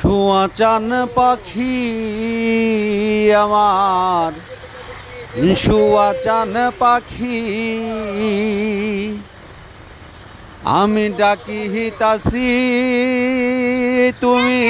শুয়া চান পাখি আমার। শুয়া চান পাখি আমি ডাকি হিতাসি তুমি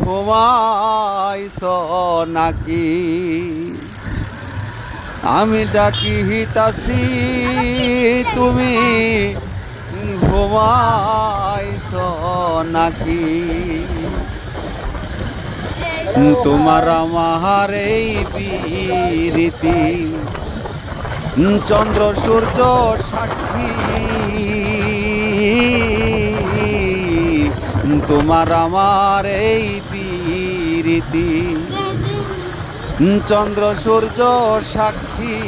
ঘুমাইছ নাকি? আমি ডাকি হিতাসি তুমি ঘুমাইছ নাকি? তোমার আমার এই রীতি চন্দ্র, সূর্য, সাক্ষী। তোমার আমার এই রীতি চন্দ্র, সূর্য, সাক্ষী।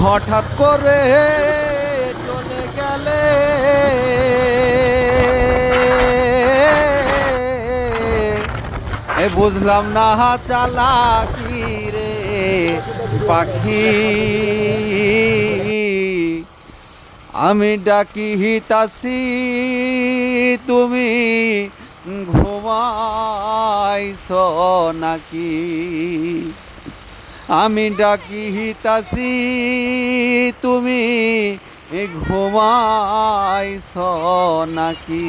হঠাৎ করে এ বুঝলাম না চালাকি রে পাখি। আমি ডাকি হিতাসি তুমি ঘুমাইছ নাকি? আমি ডাকি হিতাসি তুমি ঘুমাইছ নাকি?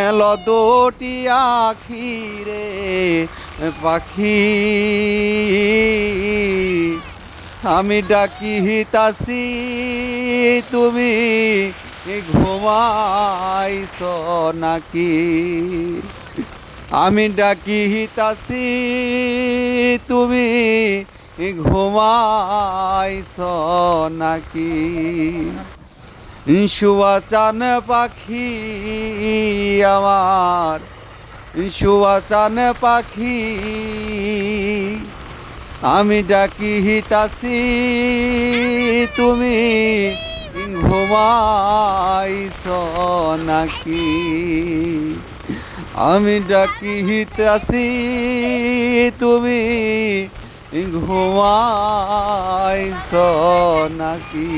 মেল দুটি আখি রে পাখি। আমি ডাকি হিতাসি তুমি ঘুমাইছ নাকি? আমি ডাকি হিতাসি তুমি ঘুমাইছ নাকি? শুয়া চান পাখি আমার শুয়া চান পাখি, আমি ডাকি হিতাসি তুমি ঘুমাইছ নাকি? আমি ডাকি হিতাসি তুমি ঘুমাইছ নাকি?